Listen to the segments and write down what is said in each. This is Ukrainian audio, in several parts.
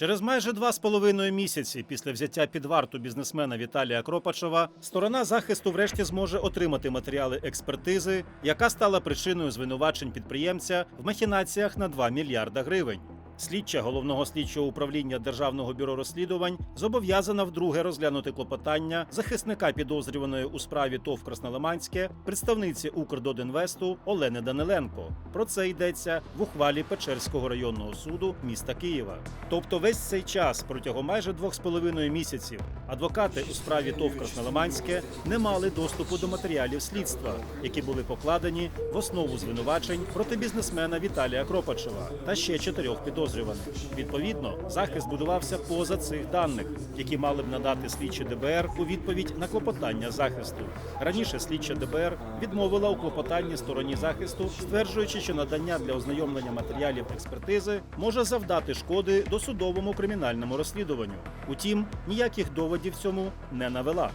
Через майже два з половиною місяці після взяття під варту бізнесмена Віталія Кропачова сторона захисту врешті зможе отримати матеріали експертизи, яка стала причиною звинувачень підприємця в махінаціях на 2 мільярда гривень. Слідча головного слідчого управління Державного бюро розслідувань зобов'язана вдруге розглянути клопотання захисника підозрюваної у справі ТОВ Краснолиманське, представниці Укрдодинвесту Олени Даниленко. Про це йдеться в ухвалі Печерського районного суду міста Києва. Тобто, весь цей час протягом майже двох з половиною місяців адвокати у справі ТОВ Краснолиманське не мали доступу до матеріалів слідства, які були покладені в основу звинувачень проти бізнесмена Віталія Кропачева та ще чотирьох підозрюваних. Відповідно, захист будувався поза цих даних, які мали б надати слідчі ДБР у відповідь на клопотання захисту. Раніше слідча ДБР відмовила у клопотанні стороні захисту, стверджуючи, що надання для ознайомлення матеріалів експертизи може завдати шкоди досудовому кримінальному розслідуванню. Утім, ніяких доводів цьому не навела.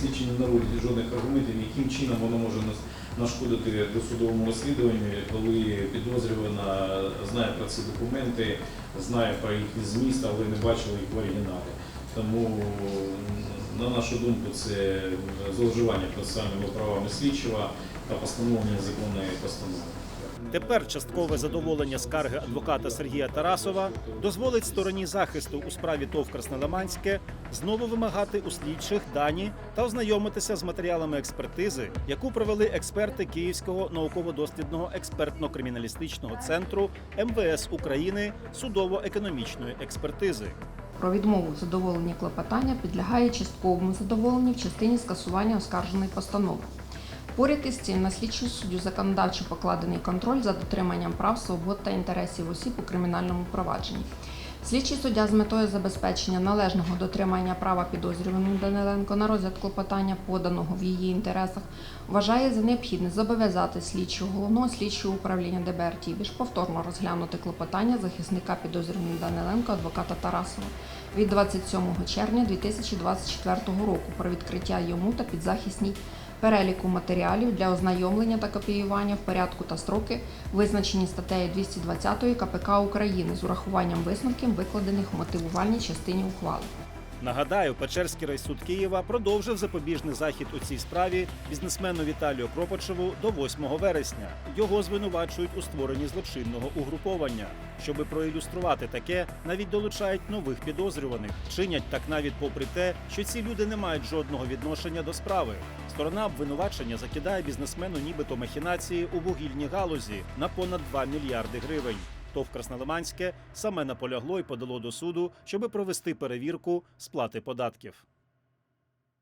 Слідчі не наводять жодних аргументів, яким чином воно може нашкодити досудовому розслідуванню, коли підозрювана знає про ці документи, знає про їхній зміст, але не бачила їх в оригіналі. Тому, на нашу думку, це зловживання процесуальними правами слідчого та постановлення законної постанови. Тепер часткове задоволення скарги адвоката Сергія Тарасова дозволить стороні захисту у справі ТОВ Краснолиманське знову вимагати у слідчих дані та ознайомитися з матеріалами експертизи, яку провели експерти Київського науково-дослідного експертно-криміналістичного центру МВС України судово-економічної експертизи. Про відмову в задоволенні клопотання підлягає частковому задоволенню в частині скасування оскарженої постанови. Поряд із цим на слідчу суддю законодавчо покладений контроль за дотриманням прав, свобод та інтересів осіб у кримінальному провадженні. Слідчий суддя з метою забезпечення належного дотримання права підозрюваної Даниленко на розгляд клопотання, поданого в її інтересах, вважає за необхідне зобов'язати слідчого головного слідчого управління ДБР Тібіж повторно розглянути клопотання захисника підозрюваної Даниленко адвоката Тарасова від 27 червня 2024 року про відкриття йому та підзахисній переліку матеріалів для ознайомлення та копіювання в порядку та строки, визначені статтею 220 КПК України з урахуванням висновків, викладених в мотивувальній частині ухвали. Нагадаю, Печерський райсуд Києва продовжив запобіжний захід у цій справі бізнесмену Віталію Кропочеву до 8 вересня. Його звинувачують у створенні злочинного угруповання. Щоби проілюструвати таке, навіть долучають нових підозрюваних. Чинять так навіть попри те, що ці люди не мають жодного відношення до справи. Сторона обвинувачення закидає бізнесмену нібито махінації у вугільній галузі на понад 2 мільярди гривень. ТОВ Краснолиманське саме наполягло і подало до суду, щоби провести перевірку сплати податків.